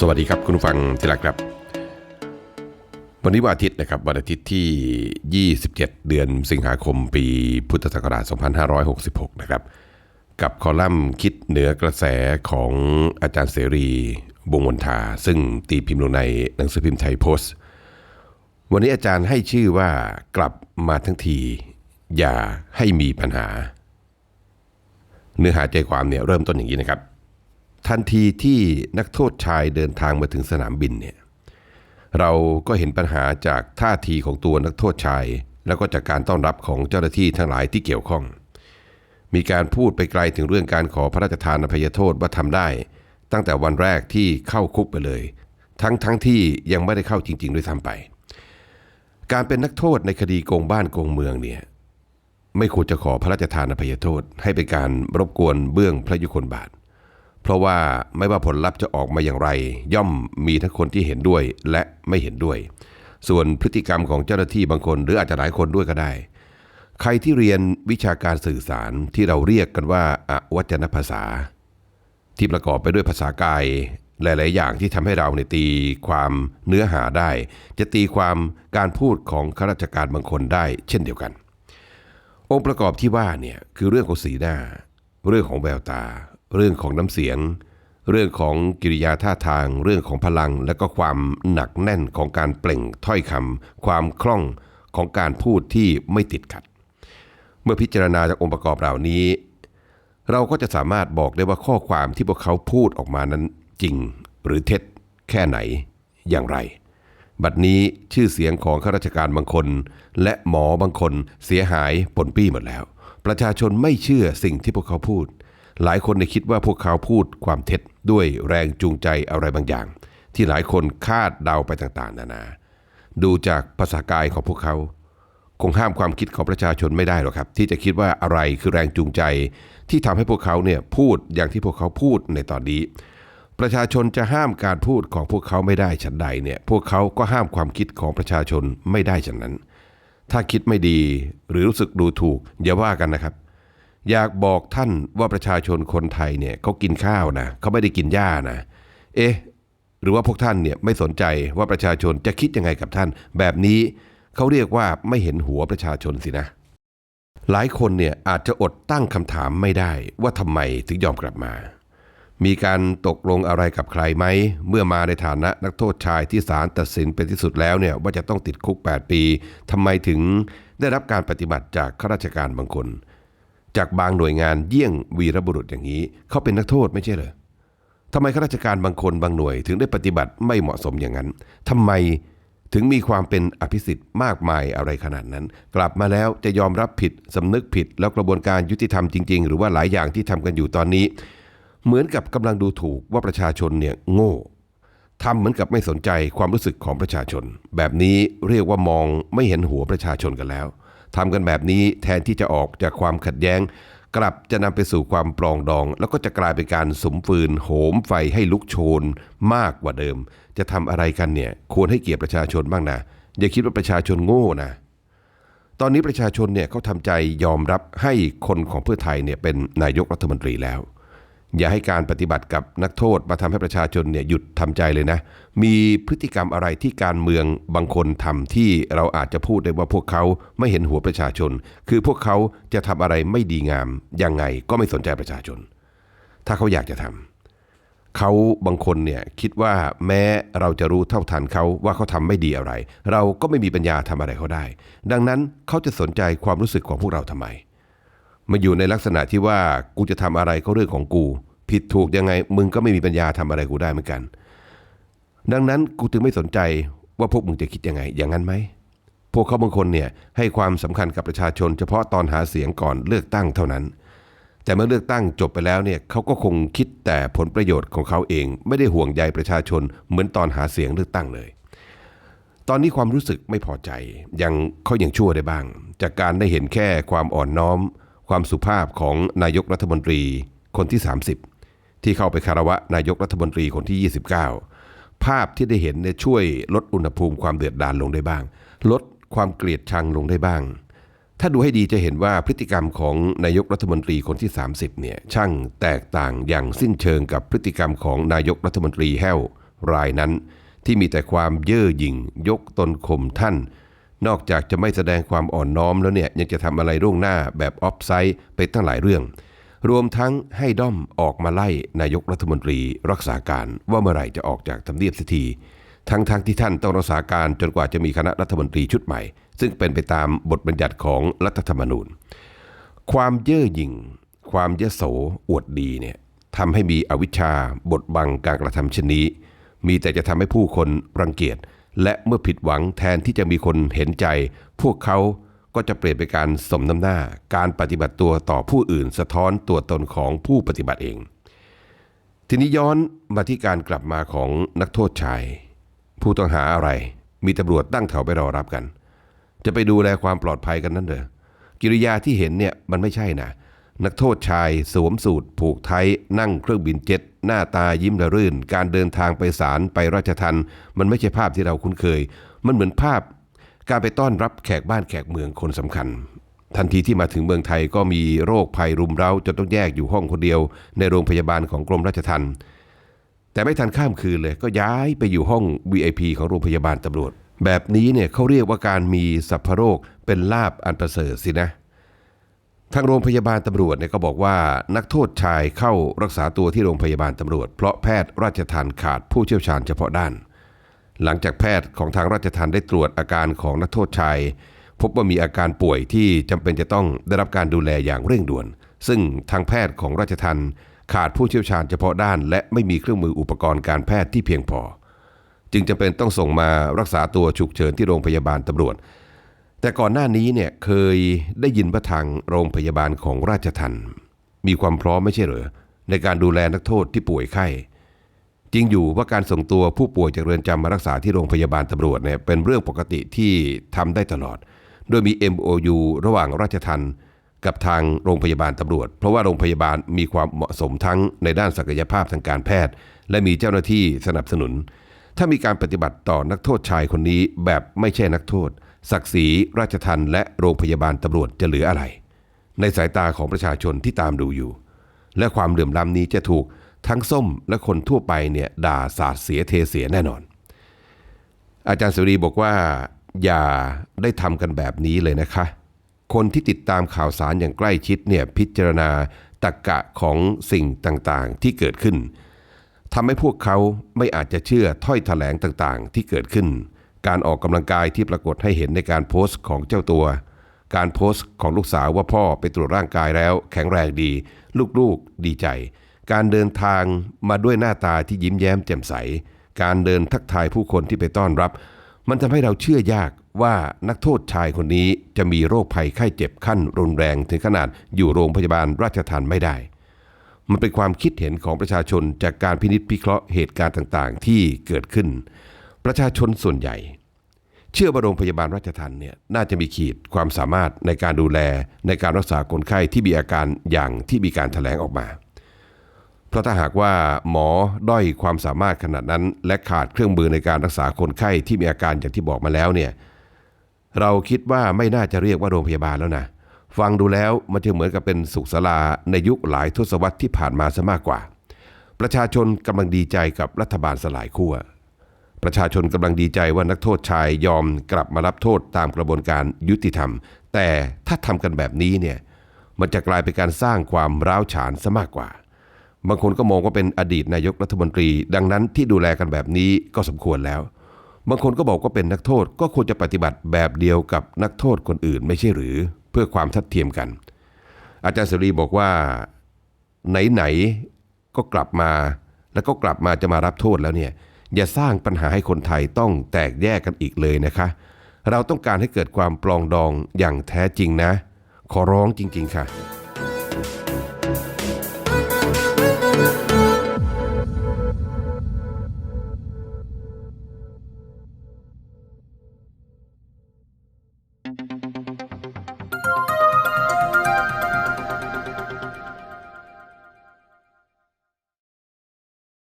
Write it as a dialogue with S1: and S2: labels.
S1: สวัสดีครับคุณผู้ฟังที่รักครับ วันนี้วันอาทิตย์นะครับวันอาทิตย์ที่ 27 เดือนสิงหาคมปีพุทธศักราช 2566 นะครับ กับคอลัมน์คิดเหนือกระแสของอาจารย์เสรีวงศ์มนทา ซึ่งตีพิมพ์ลงในหนังสือพิมพ์ไทยโพสต์ วันนี้อาจารย์ให้ชื่อว่ากลับมาทั้งที อย่าให้มีปัญหา เนื้อหาใจความเนี่ยเริ่มต้นอย่างนี้นะครับ ทันทีที่นักโทษชายเดินทางมาถึงสนามบินเนี่ยเราก็เห็นปัญหาจากท่าทีของตัวนักโทษชาย แล้วก็จากการต้อนรับของเจ้าหน้าที่ทั้งหลายที่เกี่ยวข้อง มีการพูดไปไกลถึงเรื่องการขอพระราชทานอภัยโทษว่าทำได้ ตั้งแต่วันแรกที่เข้าคุกไปเลย ทั้งทั้งที่ยังไม่ได้เข้าจริง ๆ ด้วยซ้ำไป การเป็นนักโทษในคดีโกงบ้านโกงเมืองเนี่ยไม่ควรจะขอพระราชทานอภัยโทษ ให้เป็นการรบกวนเบื้องพระยุคลบาท เพราะว่าไม่ว่าผลลัพธ์จะออกมาอย่างไร ย่อมมีทั้งคนที่เห็นด้วยและไม่เห็นด้วย ส่วนพฤติกรรมของเจ้าหน้าที่บางคน หรืออาจจะหลายคนด้วยก็ได้ ใครที่เรียนวิชาการสื่อสารที่เราเรียกกันว่าอวัจนภาษา ที่ประกอบไปด้วยภาษากายหลาย ๆ อย่างที่ทำให้เราในตีความเนื้อหาได้ จะตีความการพูดของข้าราชการบางคนได้ เช่นเดียวกัน องค์ประกอบที่ว่าเนี่ยคือเรื่องของสีหน้า เรื่องของแววตา เรื่องของน้ำเสียง เรื่องของกิริยาท่าทาง เรื่องของพลัง และก็ความหนักแน่นของการเปล่งถ้อยคำความคล่องของการพูดที่ไม่ติดขัด เมื่อพิจารณาจากองค์ประกอบเหล่านี้ เราก็จะสามารถบอกได้ว่าข้อความที่พวกเขาพูดออกมานั้นจริง หรือเท็จ แค่ไหน อย่างไร บัดนี้ชื่อเสียงของข้าราชการบางคน และหมอบางคนเสียหายปนปี้หมดแล้ว ประชาชนไม่เชื่อสิ่งที่พวกเขาพูด หลายคนในคิดว่าพวกเขาพูดความเท็จด้วยแรงจูงใจอะไรบางอย่าง ที่หลายคนคาดเดาไปต่างๆ นานา ดูจากภาษากายของพวกเขา คงห้ามความคิดของประชาชนไม่ได้หรอกครับ ที่จะคิดว่าอะไรคือแรงจูงใจ ที่ทำให้พวกเขาเนี่ยพูดอย่างที่พวกเขาพูดในตอนนี้ ประชาชนจะห้ามการพูดของพวกเขาไม่ได้ฉันใดเนี่ยพวกเขาก็ห้ามความคิดของประชาชนไม่ได้ฉันนั้น ถ้าคิดไม่ดีหรือรู้สึกดูถูกอย่าว่ากันนะครับ อยากบอกท่านว่าประชาชนคนไทยเนี่ยเขากินข้าวนะเขาไม่ได้กินหญ้านะเอ๊ะหรือว่าพวกท่านเนี่ยไม่สนใจว่าประชาชนจะคิดยังไงกับท่าน แบบนี้เขาเรียกว่าไม่เห็นหัวประชาชนสินะ หลายคนเนี่ยอาจจะอดตั้งคำถามไม่ได้ว่าทำไมถึงยอมกลับมา มีการตกลงอะไรกับใครไหม เมื่อมาในฐานะนักโทษชายที่ศาลตัดสินเป็นที่สุดแล้วเนี่ยว่าจะต้องติดคุก 8 ปีทำไมถึงได้รับการปฏิบัติจากข้าราชการบางคน จากบางหน่วยงานเยี่ยงวีรบุรุษอย่างนี้ เขาเป็นนักโทษไม่ใช่เหรอทำไมข้าราชการบางคนบางหน่วยถึงได้ปฏิบัติไม่เหมาะสมอย่างนั้นทำไมถึงมีความเป็นอภิสิทธิ์มากมายอะไรขนาดนั้น กลับมาแล้วจะยอมรับผิดสำนึกผิด แล้วกระบวนการยุติธรรมจริง ๆ หรือว่าหลายอย่างที่ทำกันอยู่ตอนนี้ เหมือนกับกำลังดูถูกว่าประชาชนเนี่ยโง่ทำเหมือนกับไม่สนใจความรู้สึกของประชาชน แบบนี้เรียกว่ามองไม่เห็นหัวประชาชนกันแล้ว ทำกันแบบนี้แทนที่จะออกจากความขัดแย้ง กลับจะนำไปสู่ความปลองดอง แล้วก็จะกลายเป็นการสมฟืนโหมไฟให้ลุกโชนมากกว่าเดิม จะทำอะไรกันเนี่ยควรให้เกียรติประชาชนบ้างนะอย่าคิดว่าประชาชนโง่นะตอนนี้ประชาชนเนี่ยเขาทำใจยอมรับให้คนของเพื่อไทยเนี่ยเป็นนายกรัฐมนตรีแล้ว อย่าให้การปฏิบัติกับนักโทษมาทำให้ประชาชนเนี่ยหยุดทำใจเลยนะ มีพฤติกรรมอะไรที่การเมืองบางคนทำที่เราอาจจะพูดได้ว่าพวกเขาไม่เห็นหัวประชาชน คือพวกเขาจะทำอะไรไม่ดีงาม ยังไงก็ไม่สนใจประชาชน ถ้าเขาอยากจะทำเขาบางคนเนี่ยคิดว่าแม้เราจะรู้เท่าทันเขาว่าเขาทำไม่ดีอะไร เราก็ไม่มีปัญญาทำอะไรเขาได้ ดังนั้นเขาจะสนใจความรู้สึกของพวกเราทำไม มาอยู่ในลักษณะที่ว่ากูจะทำอะไรก็เรื่องของกู ผิดถูกยังไง มึงก็ไม่มีปัญญาทำอะไรกูได้เหมือนกัน ดังนั้นกูจึงไม่สนใจว่าพวกมึงจะคิดยังไง อย่างนั้นไหมพวกเขาบางคนเนี่ยให้ความสำคัญกับประชาชน เฉพาะตอนหาเสียงก่อนเลือกตั้งเท่านั้น แต่เมื่อเลือกตั้งจบไปแล้วเนี่ยเขาก็คงคิดแต่ผลประโยชน์ของเขาเอง ไม่ได้ห่วงใยประชาชนเหมือนตอนหาเสียงเลือกตั้งเลย ตอนนี้ความรู้สึกไม่พอใจ ยังเขายังชั่วได้บ้าง จากการได้เห็นแค่ความอ่อนน้อม ความสุภาพของนายกรัฐมนตรีคนที่ 30 ที่เข้าไปคารวะนายกรัฐมนตรีคนที่ 29 ภาพที่ได้เห็นเนี่ยช่วยลดอุณหภูมิความเดือดดาลลงได้บ้าง ลดความเกลียดชังลงได้บ้าง ถ้าดูให้ดีจะเห็นว่าพฤติกรรมของนายกรัฐมนตรีคนที่ 30เนี่ยช่างแตกต่างอย่างสิ้นเชิงกับพฤติกรรมของนายกรัฐมนตรีแห้วรายนั้น ที่มีแต่ความเย่อหยิ่งยกตนข่มท่าน นอกจากจะไม่แสดงความอ่อนน้อมแล้วเนี่ยยังจะทำอะไรร่วงหน้าแบบออฟไซด์ไปตั้งหลายเรื่อง รวมทั้งให้ด้อมออกมาไล่นายกรัฐมนตรีรักษาการว่าเมื่อไหร่จะออกจากทำเนียบสักทีทั้งๆทที่ท่านต้องรักษาการจนกว่าจะมีคณะรัฐมนตรีชุดใหม่ ซึ่งเป็นไปตามบทบัญญัติของรัฐธรรมนูญ ความเย่อหยิ่ง ความเยโสอวดดีเนี่ยทำให้มีอวิชชาบทบังการกระทำเช่นนี้ มีแต่จะทำให้ผู้คนรังเกียจ และเมื่อผิดหวังแทนที่จะมีคนเห็นใจ พวกเขาก็จะเปลี่ยนไปการสมน้ำหน้า การปฏิบัติตัวต่อผู้อื่น สะท้อนตัวตนของผู้ปฏิบัติเอง ทีนี้ย้อนมาที่การกลับมาของนักโทษชาย ผู้ต้องหาอะไร มีตำรวจตั้งแถวไปรอรับกัน จะไปดูแลความปลอดภัยกันนั่นเหรอกิริยาที่เห็นเนี่ยมันไม่ใช่นะ นักโทษชายสวมสูทผูกไทยนั่งเครื่องบินเจ็ต หน้าตายิ้มระรื่น การเดินทางไปศาลไปราชทันมันไม่ใช่ภาพที่เราคุ้นเคย มันเหมือนภาพ การไปต้อนรับแขกบ้านแขกเมืองคนสำคัญ ทันทีที่มาถึงเมืองไทยก็มีโรคภัยรุมเร้าจนต้องแยกอยู่ห้องคนเดียว ในโรงพยาบาลของกรมราชทัณฑ์แต่ไม่ทันข้ามคืนเลยก็ย้ายไปอยู่ห้อง VIP ของโรงพยาบาลตำรวจ แบบนี้เนี่ยเขาเรียกว่าการมีสัพพโรคเป็นลาบอันประเสริฐสินะ ทางโรงพยาบาลตำรวจเนี่ยก็บอกว่านักโทษชายเข้ารักษาตัวที่โรงพยาบาลตำรวจ เพราะแพทย์ราชทันขาดผู้เชี่ยวชาญเฉพาะด้าน หลังจากแพทย์ของทางราชทันได้ตรวจอาการของนักโทษชาย พบว่ามีอาการป่วยที่จำเป็นจะต้องได้รับการดูแลอย่างเร่งด่วน ซึ่งทางแพทย์ของราชทันขาดผู้เชี่ยวชาญเฉพาะด้าน และไม่มีเครื่องมืออุปกรณ์การแพทย์ที่เพียงพอ จึงจำเป็นต้องส่งมารักษาตัวฉุกเฉินที่โรงพยาบาลตำรวจ แต่ก่อนหน้านี้เนี่ยเคยได้ยินว่าทางโรงพยาบาลของราชทันมีความพร้อมไม่ใช่เหรอในการดูแลนักโทษที่ป่วยไข้จริงอยู่ว่าการส่งตัวผู้ป่วยจากเรือนจำมารักษาที่โรงพยาบาลตำรวจเนี่ยเป็นเรื่องปกติที่ทำได้ตลอด โดยมี MOU ระหว่างราชทันกับทางโรงพยาบาลตำรวจ เพราะว่าโรงพยาบาลมีความเหมาะสมทั้งในด้านศักยภาพทางการแพทย์ และมีเจ้าหน้าที่สนับสนุน ถ้ามีการปฏิบัติต่อนักโทษชายคนนี้แบบไม่ใช่นักโทษ ศักดิ์ศรีราชทันและโรงพยาบาลตำรวจจะเหลืออะไร ในสายตาของประชาชนที่ตามดูอยู่ และความเหลื่อมล้ำนี้จะถูกทั้งส้มและคนทั่วไปเนี่ยด่าสาดเสียเทเสียแน่นอน อาจารย์สุรีบอกว่า อย่าได้ทำกันแบบนี้เลยนะคะ คนที่ติดตามข่าวสารอย่างใกล้ชิดเนี่ยพิจารณาตรกกะของสิ่งต่างๆที่เกิดขึ้นทำให้พวกเขาไม่อาจจะเชื่อถ้อยแถลงต่างๆที่เกิดขึ้น การออกกำลังกายที่ปรากฏให้เห็นในการโพสต์ของเจ้าตัว การโพสต์ของลูกสาวว่าพ่อไปตรวจร่างกายแล้ว แข็งแรงดี ลูกๆดีใจ การเดินทางมาด้วยหน้าตาที่ยิ้มแย้มแจ่มใส การเดินทักทายผู้คนที่ไปต้อนรับ มันทำให้เราเชื่อยากว่านักโทษชายคนนี้จะมีโรคภัยไข้เจ็บขั้นรุนแรงถึงขนาดอยู่โรงพยาบาลราชทันไม่ได้ มันเป็นความคิดเห็นของประชาชนจากการพินิจพิเคราะห์เหตุการณ์ต่างๆ ที่เกิดขึ้น ประชาชนส่วนใหญ่ เชื่อว่าโรงพยาบาลราชทันเนี่ยน่าจะมีขีดความสามารถในการดูแลในการรักษาคนไข้ที่มีอาการอย่างที่มีการแถลงออกมา เพราะถ้าหากว่าหมอด้อยความสามารถขนาดนั้น และขาดเครื่องมือในการรักษาคนไข้ที่มีอาการอย่างที่บอกมาแล้วเนี่ยเราคิดว่าไม่น่าจะเรียกว่าโรงพยาบาลแล้วนะฟังดูแล้วมันจะเหมือนกับเป็นสุขศาลาในยุคหลายทศวรรษที่ผ่านมาซะมากกว่า ประชาชนกำลังดีใจกับรัฐบาลสลายขั้ว ประชาชนกำลังดีใจว่านักโทษชายยอมกลับมารับโทษตามกระบวนการยุติธรรม แต่ถ้าทำกันแบบนี้เนี่ยมันจะกลายเป็นการสร้างความร้าวฉานซะมากกว่า บางคนก็มองว่าเป็นอดีตนายกรัฐมนตรี ดังนั้นที่ดูแลกันแบบนี้ก็สมควรแล้ว บางคนก็บอกว่าเป็นนักโทษก็ควรจะปฏิบัติแบบเดียวกับนักโทษคนอื่นไม่ใช่หรือ เพื่อความทัดเทียมกัน อาจารย์เสรีบอกว่าไหนๆก็กลับมา แล้วก็กลับมาจะมารับโทษแล้วเนี่ย อย่าสร้างปัญหาให้คนไทยต้องแตกแยกกันอีกเลยนะคะ เราต้องการให้เกิดความปลองดองอย่างแท้จริงนะ ขอร้องจริง ๆ ค่ะ